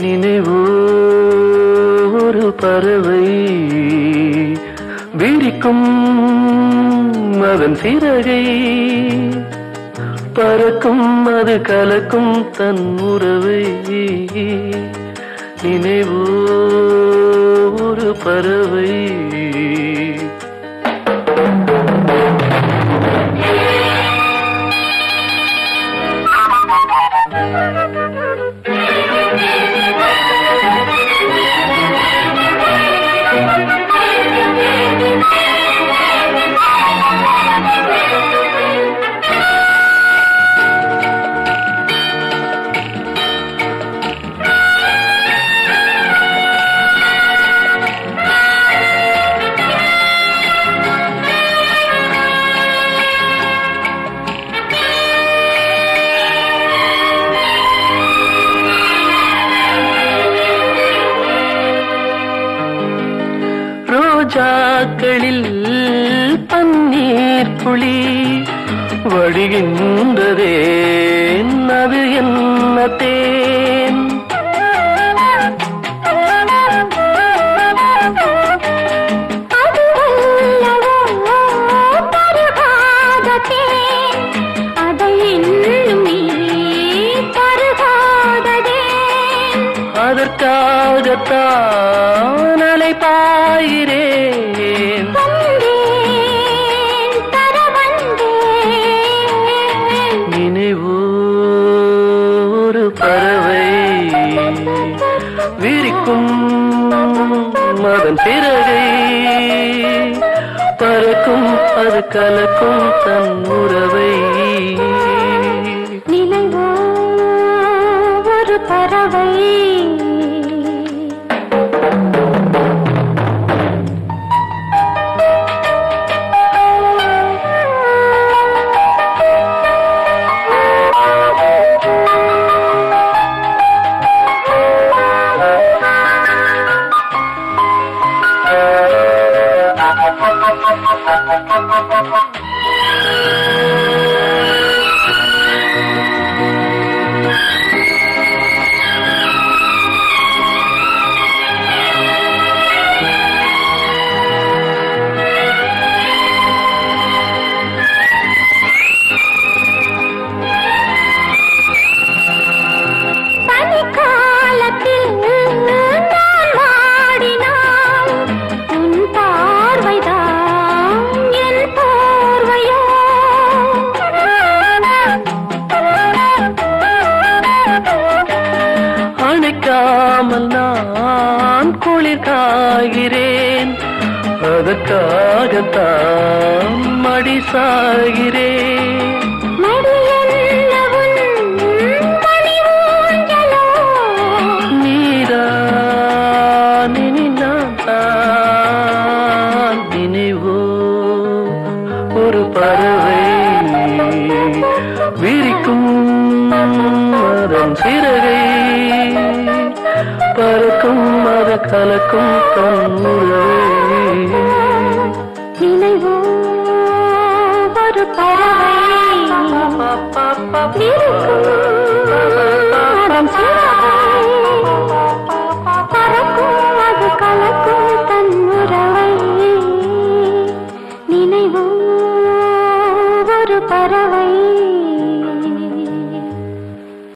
நினைவூரு பறவை. வீரிக்கும் அதன் சிறகை. பறக்கும் அது கலக்கும் தன் உறவை. நினைவூரு பறவை. பறவை ரோஜாக்களில் பன்னீர் புளி வழிகின்றதே அது என்ன தேன். அதற்காகத்தான் அலைப்பாயிரேன் வந்தேன் தர வந்தேன். நினைவோ ஒரு பறவை விரிக்கும் அதன் பிறகை. பறக்கும் அது கலக்கும் தன் உறவை. நினைவோ ஒரு பறவை. அணைக்காமல் நான் குளிர் காகிறேன். அதற்காகத்தான் மடி சாகிறேன். மடியென்ன நினைவோ? ஒரு பறவை விரிக்கும் அதன் சிறகை கலக்கும் உறவை நினைவோ? ஒரு பறவை.